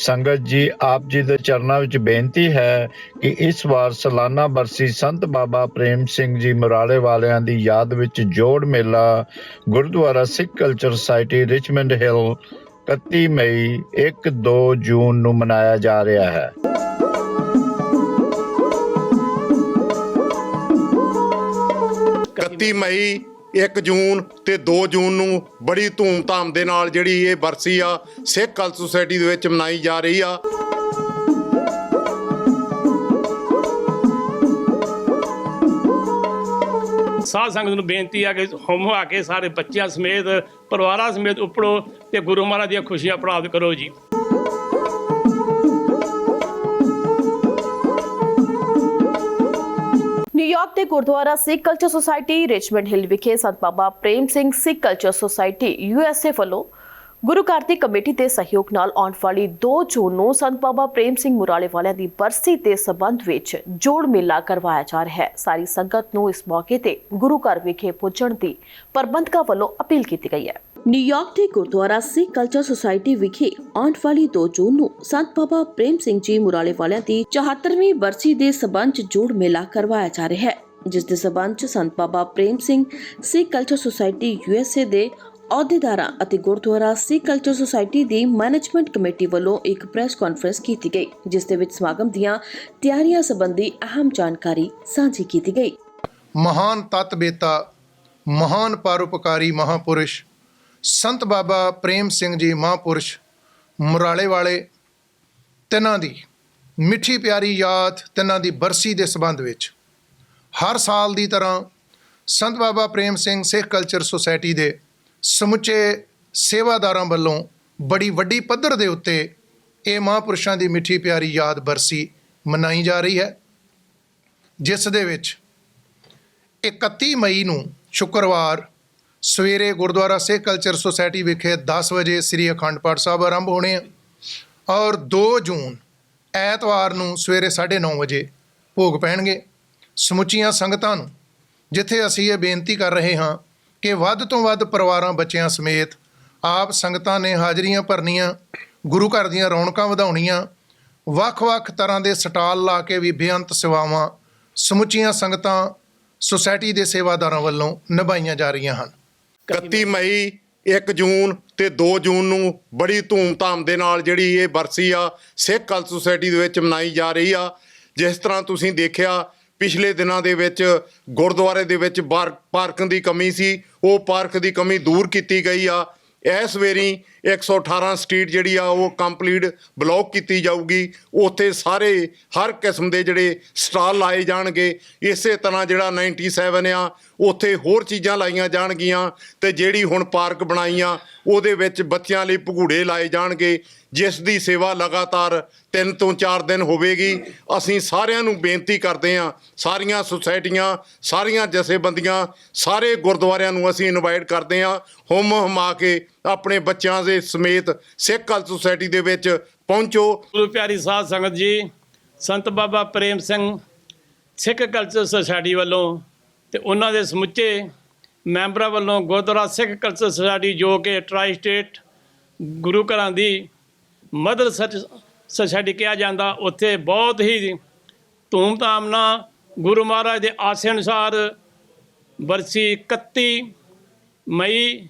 ਸੰਗਤ ਜੀ, ਆਪ ਜੀ ਦੇ ਚਰਨਾਂ ਵਿੱਚ ਬੇਨਤੀ ਹੈ ਕਿ ਇਸ ਵਾਰ ਸਾਲਾਨਾ ਬਰਸੀ ਸੰਤ ਬਾਬਾ ਪ੍ਰੇਮ ਸਿੰਘ ਜੀ ਮੁਰਾਲੇ ਵਾਲਿਆਂ ਦੀ ਯਾਦ ਵਿੱਚ ਜੋੜ ਮੇਲਾ, Gurdwara Sikh culture society Richmond Hill 31 ਮਈ 1-2 ਜੂਨ ਨੂੰ ਮਨਾਇਆ ਜਾ ਰਿਹਾ ਹੈ। 31 ਮਈ 1 ਜੂਨ ਤੇ 2 ਜੂਨ ਨੂੰ ਬੜੀ ਧੂਮਧਾਮ ਦੇ ਨਾਲ ਜਿਹੜੀ ਇਹ ਬਰਸੀ ਆ, ਸਿੱਖ ਕਲ ਸੁਸਾਇਟੀ ਦੇ ਵਿੱਚ ਮਨਾਈ ਜਾ ਰਹੀ ਆ। ਸਾਧ ਸੰਗਤ ਨੂੰ ਬੇਨਤੀ ਆ ਕਿ ਹੁਮ ਆ ਕੇ ਸਾਰੇ ਬੱਚਿਆਂ ਸਮੇਤ, ਪਰਿਵਾਰਾਂ ਸਮੇਤ ਉਪੜੋ ਤੇ ਗੁਰੂ ਮਹਾਰਾਜ ਦੀਆਂ ਖੁਸ਼ੀਆਂ ਪ੍ਰਾਪਤ ਕਰੋ ਜੀ। ਨਿਊਯਾਰਕ ਦੇ Gurdwara Sikh culture society Richmond Hill ਵਿਖੇ Sant Baba Prem Singh Sikh culture society USA ਵੱਲੋਂ ਗੁਰੂ ਘਰ ਦੀ ਕਮੇਟੀ ਦੇ ਸਹਿਯੋਗ ਨਾਲ ਆਉਣ ਵਾਲੀ 2 ਜੂਨ ਨੂੰ ਸੰਤ ਬਾਬਾ ਪ੍ਰੇਮ ਸਿੰਘ ਮੁਰਾਲੇ ਵਾਲਿਆਂ ਦੀ ਬਰਸੀ ਦੇ ਸਬੰਧ ਵਿੱਚ ਜੋੜ ਮੇਲਾ ਕਰਵਾਇਆ ਜਾ ਰਿਹਾ ਹੈ। ਸਾਰੀ ਸੰਗਤ ਨੂੰ ਇਸ ਮੌਕੇ ਤੇ ਗੁਰੂ ਘਰ ਵਿਖੇ ਪੁੱਜਣ ਦੀ ਪ੍ਰਬੰਧਕਾਂ ਵੱਲੋਂ ਅਪੀਲ ਕੀਤੀ ਗਈ ਹੈ। ਨਿਊਯਾਰਕ ਦੇ ਗੁਰਦੁਆਰਾ ਸਿੱਖ ਕਲਚਰ ਸੁਸਾਇਟੀ ਵਿਖੇ ਆਉਣ ਵਾਲੀ 2 ਜੂਨ ਨੂੰ ਸੰਤ ਬਾਬਾ ਪ੍ਰੇਮ ਸਿੰਘ ਜੀ ਮੁਰਾਲੇ ਵਾਲਿਆਂ ਦੀ 74ਵੀਂ ਬਰਸੀ ਦੇ ਸਬੰਧ ਜੋੜ ਮੇਲਾ ਕਰਵਾਇਆ ਜਾ ਰਿਹਾ ਹੈ, ਜਿਸ ਦੇ ਸਬੰਧ 'ਚ Sant Baba Prem Singh Sikh culture society USA ਦੇ ਅਹੁਦੇਦਾਰਾਂ ਅਤੇ ਗੁਰਦੁਆਰਾ ਸਿੱਖ ਕਲਚਰ ਸੁਸਾਇਟੀ ਦੀ ਮੈਨੇਜਮੈਂਟ ਕਮੇਟੀ ਵੱਲੋਂ ਇੱਕ ਪ੍ਰੈਸ ਕਾਨਫਰੰਸ ਕੀਤੀ ਗਈ, ਜਿਸ ਦੇ ਵਿੱਚ ਸਮਾਗਮ ਦੀਆਂ ਤਿਆਰੀਆਂ ਸੰਬੰਧੀ ਅਹਿਮ ਜਾਣਕਾਰੀ ਸਾਂਝੀ ਕੀਤੀ ਗਈ। ਮਹਾਨ ਤਤਬੇਤਾ ਮਹਾਨ ਪਰਉਪਕਾਰੀ ਮਹਾਪੁਰਸ਼ ਸੰਤ ਬਾਬਾ ਪ੍ਰੇਮ ਸਿੰਘ ਜੀ ਮਹਾਪੁਰਸ਼ ਮੁਰਾਲੇ ਵਾਲੇ ਤਿੰਨਾਂ ਦੀ ਮਿੱਠੀ ਪਿਆਰੀ ਯਾਦ, ਤਿੰਨਾਂ ਦੀ ਬਰਸੀ ਦੇ ਸੰਬੰਧ ਵਿੱਚ ਹਰ ਸਾਲ ਦੀ ਤਰ੍ਹਾਂ ਸੰਤ ਬਾਬਾ ਪ੍ਰੇਮ ਸਿੰਘ ਸਿੱਖ ਕਲਚਰ ਸੁਸਾਇਟੀ ਦੇ ਸਮੁੱਚੇ ਸੇਵਾਦਾਰਾਂ ਵੱਲੋਂ ਬੜੀ ਵੱਡੀ ਪੱਧਰ ਦੇ ਉੱਤੇ ਇਹ ਮਹਾਪੁਰਸ਼ਾਂ ਦੀ ਮਿੱਠੀ ਪਿਆਰੀ ਯਾਦ ਬਰਸੀ ਮਨਾਈ ਜਾ ਰਹੀ ਹੈ, ਜਿਸ ਦੇ ਵਿੱਚ 31 ਮਈ ਨੂੰ ਸ਼ੁੱਕਰਵਾਰ ਸਵੇਰੇ ਗੁਰਦੁਆਰਾ ਸਿੱਖ ਕਲਚਰ ਸੁਸਾਇਟੀ ਵਿਖੇ 10 ਵਜੇ ਸ੍ਰੀ ਅਖੰਡ ਪਾਠ ਸਾਹਿਬ ਆਰੰਭ ਹੋਣੇ ਆ ਔਰ 2 ਜੂਨ ਐਤਵਾਰ ਨੂੰ ਸਵੇਰੇ 9:30 ਵਜੇ ਭੋਗ ਪੈਣਗੇ ਸਮੁੱਚੀਆਂ ਸੰਗਤਾਂ ਨੂੰ, ਜਿੱਥੇ ਅਸੀਂ ਇਹ ਬੇਨਤੀ ਕਰ ਰਹੇ ਹਾਂ ਕਿ ਵੱਧ ਤੋਂ ਵੱਧ ਪਰਿਵਾਰਾਂ ਬੱਚਿਆਂ ਸਮੇਤ ਆਪ ਸੰਗਤਾਂ ਨੇ ਹਾਜ਼ਰੀਆਂ ਭਰਨੀਆਂ, ਗੁਰੂ ਘਰ ਦੀਆਂ ਰੌਣਕਾਂ ਵਧਾਉਣੀਆਂ ਵੱਖ-ਵੱਖ ਤਰ੍ਹਾਂ ਦੇ ਸਟਾਲ ਲਾ ਕੇ ਵੀ ਬੇਅੰਤ ਸੇਵਾਵਾਂ ਸਮੁੱਚੀਆਂ ਸੰਗਤਾਂ ਸੁਸਾਇਟੀ ਦੇ ਸੇਵਾਦਾਰਾਂ ਵੱਲੋਂ ਨਿਭਾਈਆਂ ਜਾ ਰਹੀਆਂ ਹਨ। 31 ਮਈ 1 ਜੂਨ ਤੇ 2 ਜੂਨ ਨੂੰ ਬੜੀ ਧੂਮ-ਧਾਮ ਦੇ ਨਾਲ ਜਿਹੜੀ ਇਹ ਬਰਸੀ ਆ ਸਿੱਖ ਕਲ ਸੁਸਾਇਟੀ ਦੇ ਵਿੱਚ ਮਨਾਈ ਜਾ ਰਹੀ ਆ। ਜਿਸ ਤਰ੍ਹਾਂ ਤੁਸੀਂ ਦੇਖਿਆ ਪਿਛਲੇ ਦਿਨਾਂ ਦੇ ਵਿੱਚ ਗੁਰਦੁਆਰੇ ਦੇ ਵਿੱਚ ਪਾਰਕਿੰਗ ਦੀ ਕਮੀ ਸੀ ਉਹ ਪਾਰਕ ਦੀ ਕਮੀ ਦੂਰ ਕੀਤੀ ਗਈ ਆ। ਇਸ ਵੇਰੀ 118 ਸਟਰੀਟ ਜਿਹੜੀ ਆ, ਉਹ ਕੰਪਲੀਟ ਬਲੌਕ ਕੀਤੀ ਜਾਊਗੀ। ਉੱਥੇ ਸਾਰੇ, ਹਰ ਕਿਸਮ ਦੇ ਜਿਹੜੇ ਸਟਾਲ ਲਾਏ ਜਾਣਗੇ। ਇਸੇ ਤਰ੍ਹਾਂ ਜਿਹੜਾ 97 ਆ, ਉੱਥੇ ਹੋਰ ਚੀਜ਼ਾਂ ਲਾਈਆਂ ਜਾਣਗੀਆਂ ਤੇ ਜਿਹੜੀ ਹੁਣ ਪਾਰਕ ਬਣਾਈਆਂ ਉਹਦੇ ਵਿੱਚ ਬੱਚਿਆਂ ਲਈ ਭਗੂੜੇ ਲਾਏ ਜਾਣਗੇ, ਜਿਸ ਦੀ ਸੇਵਾ ਲਗਾਤਾਰ 3 ਤੋਂ 4 ਦਿਨ ਹੋਵੇਗੀ। ਅਸੀਂ ਸਾਰਿਆਂ ਨੂੰ ਬੇਨਤੀ ਕਰਦੇ ਹਾਂ, ਸਾਰੀਆਂ ਸੁਸਾਇਟੀਆਂ, ਸਾਰੀਆਂ ਜਥੇਬੰਦੀਆਂ, ਸਾਰੇ ਗੁਰਦੁਆਰਿਆਂ ਨੂੰ ਅਸੀਂ ਇਨਵਾਈਟ ਕਰਦੇ ਹਾਂ, ਹੁਮ ਹਮਾ ਕੇ ਆਪਣੇ ਬੱਚਿਆਂ ਦੇ ਸਮੇਤ ਸਿੱਖ ਕਲ ਸੁਸਾਇਟੀ ਦੇ ਵਿੱਚ ਪਹੁੰਚੋ। ਗੁਰੂ ਪਿਆਰੀ ਸਾਧ ਸੰਗਤ ਜੀ, ਸੰਤ ਬਾਬਾ ਪ੍ਰੇਮ ਸਿੰਘ ਸਿੱਖ ਕਲਚਰ ਸੁਸਾਇਟੀ ਵੱਲੋਂ ਤੇ ਉਹਨਾਂ ਦੇ ਸਮੁੱਚੇ ਮੈਂਬਰਾਂ ਵੱਲੋਂ ਗੁਰਦੁਆਰਾ ਸਿੱਖ ਕਲਚਰ ਸੁਸਾਇਟੀ ਜੋ ਕਿ ਟਰਾਈ ਸਟੇਟ ਗੁਰੂ ਘਰਾਂ ਦੀ ਮਦਰ ਸੁਸਾਇਟੀ ਕਿਹਾ ਜਾਂਦਾ, ਉੱਥੇ ਬਹੁਤ ਹੀ ਧੂਮਧਾਮ ਨਾਲ ਗੁਰੂ ਮਹਾਰਾਜ ਦੇ ਆਸੇ ਅਨੁਸਾਰ ਬਰਸੀ 31 ਮਈ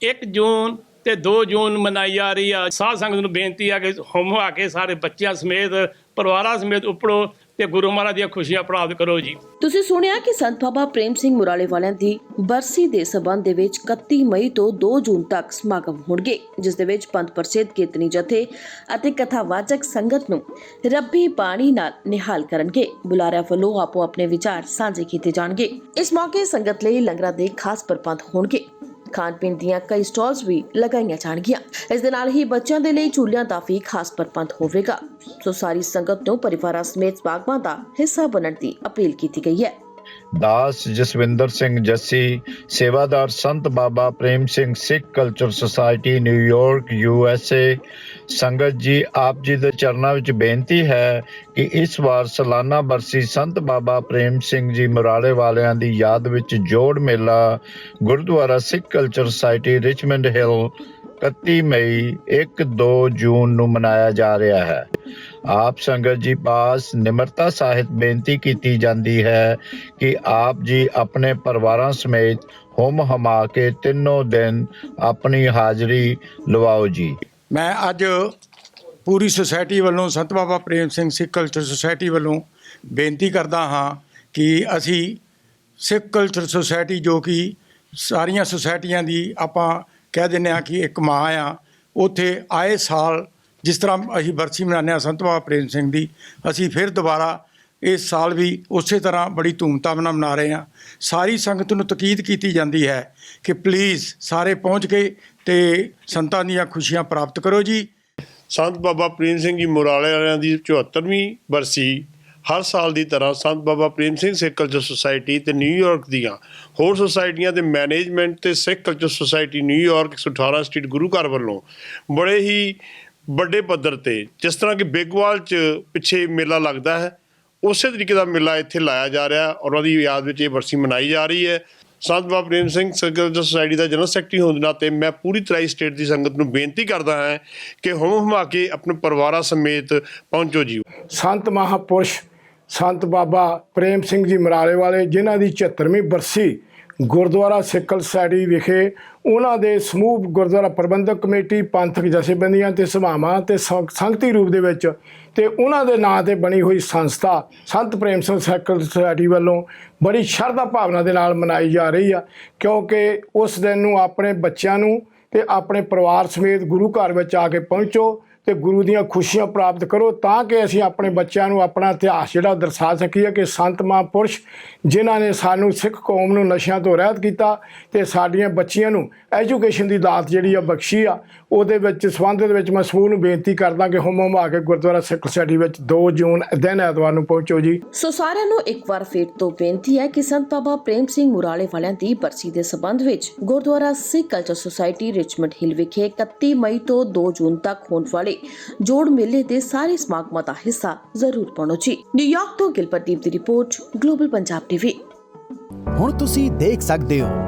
1 ਜੂਨ ਤੇ 2 ਜੂਨ ਮਨਾਈ ਜਾ ਰਹੀ ਆ। ਸਾਧ ਸੰਗਤ ਨੂੰ ਬੇਨਤੀ ਆ ਕਿ ਹੁਮ ਆ ਕੇ ਸਾਰੇ ਬੱਚਿਆਂ ਸਮੇਤ, ਪਰਿਵਾਰਾਂ ਸਮੇਤ ਉਪੜੋ ਤੇ ਗੁਰੂ ਮਹਾਰਾਜ ਦੀਆਂ ਖੁਸ਼ੀਆਂ ਪ੍ਰਾਪਤ ਕਰੋ ਜੀ। ਤੁਸੀਂ ਸੁਣਿਆ ਕਿ ਸੰਤ ਬਾਬਾ ਪ੍ਰੇਮ ਸਿੰਘ ਮੁਰਾਲੇ ਵਾਲਿਆਂ ਦੀ ਬਰਸੀ ਦੇ ਸਬੰਧ ਦੇ ਵਿੱਚ 31 ਮਈ ਤੋਂ 2 ਜੂਨ ਤੱਕ ਸਮਾਗਮ ਹੋਣਗੇ, ਜਿਸ ਦੇ ਵਿੱਚ ਪੰਥ ਪ੍ਰਸਿੱਧ ਕੀਰਤਨੀ ਜਥੇ ਅਤੇ ਕਥਾਵਾਚਕ ਸੰਗਤ ਨੂੰ ਰੱਬੀ ਬਾਣੀ ਨਾਲ ਨਿਹਾਲ ਕਰਨਗੇ। ਬੁਲਾਰਿਆਂ ਵੱਲੋਂ ਆਪੋ ਆਪਣੇ ਵਿਚਾਰ ਸਾਂਝੇ ਕੀਤੇ ਜਾਣਗੇ। ਇਸ ਮੌਕੇ ਸੰਗਤ ਲਈ ਲੰਗਰਾਂ ਦੇ ਖਾਸ ਪ੍ਰਬੰਧ ਹੋਣਗੇ। ਖਾਣ ਪੀਣ ਦੀਆਂ ਕਈ ਸਟਾਲਸ ਵੀ ਲਗਾਈਆਂ ਜਾਣਗੀਆਂ। ਇਸ ਦੇ ਨਾਲ ਹੀ ਬੱਚਿਆਂ ਦੇ ਲਈ ਝੂਲਿਆਂ ਦਾ ਵੀ ਖਾਸ ਪ੍ਰਬੰਧ ਹੋਵੇਗਾ। ਸੋ ਸਾਰੀ ਸੰਗਤ ਨੂੰ ਪਰਿਵਾਰਾਂ ਸਮੇਤ ਸਮਾਗਮਾਂ ਦਾ ਹਿੱਸਾ ਬਣਨ ਦੀ ਅਪੀਲ ਕੀਤੀ ਗਈ ਹੈ। ਦਾਸ ਜਸਵਿੰਦਰ ਸਿੰਘ ਜੱਸੀ, ਸੇਵਾਦਾਰ Sant Baba Prem Singh Sikh culture society New York U S A ਸੰਗਤ ਜੀ, ਆਪ ਜੀ ਦੇ ਚਰਨਾਂ ਵਿੱਚ ਬੇਨਤੀ ਹੈ ਕਿ ਇਸ ਵਾਰ ਸਾਲਾਨਾ ਬਰਸੀ ਸੰਤ ਬਾਬਾ ਪ੍ਰੇਮ ਸਿੰਘ ਜੀ ਮੁਰਾਲੇ ਵਾਲਿਆਂ ਦੀ ਯਾਦ ਵਿੱਚ ਜੋੜ ਮੇਲਾ Gurdwara Sikh culture society Richmond Hill 31 ਮਈ 1 2 ਜੂਨ ਨੂੰ ਮਨਾਇਆ ਜਾ ਰਿਹਾ ਹੈ। ਆਪ ਸੰਗਤ ਜੀ ਪਾਸ ਨਿਮਰਤਾ ਸਾਹਿਤ ਬੇਨਤੀ ਕੀਤੀ ਜਾਂਦੀ ਹੈ ਕਿ ਆਪ ਜੀ ਆਪਣੇ ਪਰਿਵਾਰਾਂ ਸਮੇਤ ਹੁਮ ਹਮਾ ਕੇ ਤਿੰਨੋਂ ਦਿਨ ਆਪਣੀ ਹਾਜ਼ਰੀ ਲਵਾਓ ਜੀ। ਮੈਂ ਅੱਜ ਪੂਰੀ ਸੁਸਾਇਟੀ ਵੱਲੋਂ ਸੰਤ ਬਾਬਾ ਪ੍ਰੇਮ ਸਿੰਘ ਸਿੱਖ ਕਲਚਰ ਸੁਸਾਇਟੀ ਵੱਲੋਂ ਬੇਨਤੀ ਕਰਦਾ ਹਾਂ ਕਿ ਅਸੀਂ ਸਿੱਖ ਕਲਚਰ ਸੁਸਾਇਟੀ ਜੋ ਕਿ ਸਾਰੀਆਂ ਸੁਸਾਇਟੀਆਂ ਦੀ ਆਪਾਂ ਕਹਿ ਦਿੰਦੇ ਹਾਂ ਕਿ ਇੱਕ ਮਾਂ ਆ, ਉੱਥੇ ਆਏ ਸਾਲ ਜਿਸ ਤਰ੍ਹਾਂ ਅਸੀਂ ਬਰਸੀ ਮਨਾਉਂਦੇ ਹਾਂ ਸੰਤ ਬਾਬਾ ਪ੍ਰੇਮ ਸਿੰਘ ਦੀ, ਅਸੀਂ ਫਿਰ ਦੁਬਾਰਾ ਇਸ ਸਾਲ ਵੀ ਉਸੇ ਤਰ੍ਹਾਂ ਬੜੀ ਧੂਮਧਾਮ ਨਾਲ ਮਨਾ ਰਹੇ ਹਾਂ। ਸਾਰੀ ਸੰਗਤ ਨੂੰ ਤਕੀਦ ਕੀਤੀ ਜਾਂਦੀ ਹੈ ਕਿ ਪਲੀਜ਼ ਸਾਰੇ ਪਹੁੰਚ ਕੇ ਤੇ ਸੰਤਾਂ ਦੀਆਂ ਖੁਸ਼ੀਆਂ ਪ੍ਰਾਪਤ ਕਰੋ ਜੀ। ਸੰਤ ਬਾਬਾ ਪ੍ਰੇਮ ਸਿੰਘ ਜੀ ਮੁਰਾਲੇ ਵਾਲਿਆਂ ਦੀ 74ਵੀਂ ਬਰਸੀ ਹਰ ਸਾਲ ਦੀ ਤਰ੍ਹਾਂ ਸੰਤ ਬਾਬਾ ਪ੍ਰੇਮ ਸਿੰਘ ਸਿੱਖ ਕਲਚਰ ਸੁਸਾਇਟੀ ਤੇ ਨਿਊਯਾਰਕ ਦੀਆਂ, ਹੋਰ ਸੁਸਾਇਟੀਆਂ ਦੇ ਮੈਨੇਜਮੈਂਟ ਤੇ Sikh culture society New York 118 street ਗੁਰੂ ਘਰ ਵੱਲੋਂ ਬੜੇ ਹੀ ਵੱਡੇ ਪੱਧਰ ਤੇ, ਜਿਸ ਤਰ੍ਹਾਂ ਕਿ ਬਿਗਵਾਲ 'ਚ ਪਿੱਛੇ ਮੇਲਾ ਲੱਗਦਾ ਹੈ ਉਸੇ ਤਰੀਕੇ ਦਾ ਮੇਲਾ ਇੱਥੇ ਲਾਇਆ ਜਾ ਰਿਹਾ ਹੈ ਔਰ ਉਹਦੀ ਯਾਦ ਵਿੱਚ ਇਹ ਬਰਸੀ ਮਨਾਈ ਜਾ ਰਹੀ ਹੈ। Sant Baba Prem Singh circle culture society ਦਾ ਜਨਰਲ ਸੈਕਟਰੀ ਹੋਣ ਦੇ ਨਾਤੇ ਮੈਂ ਪੂਰੀ ਤਰਾਈ ਸਟੇਟ ਦੀ ਸੰਗਤ ਨੂੰ ਬੇਨਤੀ ਕਰਦਾ ਹਾਂ ਕਿ ਹੁਮ ਹਮਾ ਕੇ ਆਪਣੇ ਪਰਿਵਾਰਾਂ ਸਮੇਤ ਪਹੁੰਚੋ ਜੀ। ਸੰਤ ਮਹਾਪੁਰਸ਼, ਸੰਤ ਬਾਬਾ ਪ੍ਰੇਮ ਸਿੰਘ ਜੀ ਮਰਾਲੇ ਵਾਲੇ, ਜਿਨ੍ਹਾਂ ਦੀ 74ਵੀਂ ਬਰਸੀ ਗੁਰਦੁਆਰਾ ਸਿੱਕਲ ਸੋਸਾਇਟੀ ਵਿਖੇ ਉਹਨਾਂ ਦੇ ਸਮੂਹ ਗੁਰਦੁਆਰਾ ਪ੍ਰਬੰਧਕ ਕਮੇਟੀ, ਪੰਥਕ ਜਥੇਬੰਦੀਆਂ ਤੇ ਸਭਾਵਾਂ ਤੇ ਸੰਗਤੀ ਰੂਪ ਦੇ ਵਿੱਚ ਤੇ ਉਹਨਾਂ ਦੇ ਨਾਂ ਤੇ ਬਣੀ ਹੋਈ ਸੰਸਥਾ ਸੰਤ ਪ੍ਰੇਮ ਸਿੰਘ ਸਿੱਕਲ ਸੋਸਾਇਟੀ ਵੱਲੋਂ ਬੜੀ ਸ਼ਰਧਾ ਭਾਵਨਾ ਦੇ ਨਾਲ ਮਨਾਈ ਜਾ ਰਹੀ ਆ, ਕਿਉਂਕਿ ਉਸ ਦਿਨ ਨੂੰ ਆਪਣੇ ਬੱਚਿਆਂ ਨੂੰ ਤੇ ਆਪਣੇ ਪਰਿਵਾਰ ਸਮੇਤ ਗੁਰੂ ਘਰ ਵਿੱਚ ਆ ਕੇ ਪਹੁੰਚੋ ਤੇ ਗੁਰੂ ਦੀਆਂ ਖੁਸ਼ੀਆਂ ਪ੍ਰਾਪਤ ਕਰੋ ਤਾਂ ਕਿ ਅਸੀਂ ਆਪਣੇ ਬੱਚਿਆਂ ਨੂੰ ਆਪਣਾ ਇਤਿਹਾਸ ਜਿਹੜਾ ਦਰਸਾ ਸਕੀਏ ਕਿ ਸੰਤ ਮਹਾਂਪੁਰਸ਼ ਜਿਨ੍ਹਾਂ ਨੇ ਸਾਨੂੰ ਸਿੱਖ ਕੌਮ ਨੂੰ ਨਸ਼ਿਆਂ ਤੋਂ ਰਹਿਤ ਕੀਤਾ ਤੇ ਸਾਡੀਆਂ ਬੱਚੀਆਂ ਨੂੰ ਐਜੂਕੇਸ਼ਨ ਦੀ ਦਾਤ ਜਿਹੜੀ ਆ ਬਖਸ਼ੀ ਆ ਉਹਦੇ ਵਿੱਚ ਸੰਬੰਧ ਦੇ ਵਿੱਚ ਮੈਂ ਸਮੂਹ ਨੂੰ ਬੇਨਤੀ ਕਰਦਾ ਕਿ ਹੁਮ ਹੁਮਾ ਕੇ ਗੁਰਦੁਆਰਾ ਸਿੱਖ ਸੋਸਾਇਟੀ ਵਿੱਚ 2 ਜੂਨ ਦਿਨ ਐਤਵਾਰ ਨੂੰ ਪਹੁੰਚੋ ਜੀ। ਸੋ ਸਾਰਿਆਂ ਨੂੰ ਇੱਕ ਵਾਰ ਫਿਰ ਤੋਂ ਬੇਨਤੀ ਹੈ ਕਿ ਸੰਤ ਬਾਬਾ ਪ੍ਰੇਮ ਸਿੰਘ ਮੁਰਾਲੇ ਵਾਲਿਆਂ ਦੀ ਬਰਸੀ ਦੇ ਸਬੰਧ ਵਿੱਚ Gurdwara Sikh culture society Richmond Hill ਵਿਖੇ 31 ਮਈ ਤੋਂ 2 ਜੂਨ ਤੱਕ ਹੋਣ ਵਾਲੇ ਜੋੜ ਮੇਲੇ ਦੇ ਸਾਰੇ ਸਮਾਗਮਾਂ ਦਾ ਹਿੱਸਾ ਜ਼ਰੂਰ ਬਣੋ ਜੀ। ਨਿਊਯਾਰਕ ਤੋਂ ਗਿਲਪਰਦੀਪ ਦੀ ਰਿਪੋਰਟ ਗਲੋਬਲ ਪੰਜਾਬ ਟੀਵੀ ਹੁਣ ਤੁਸੀਂ ਦੇਖ ਸਕਦੇ ਹੋ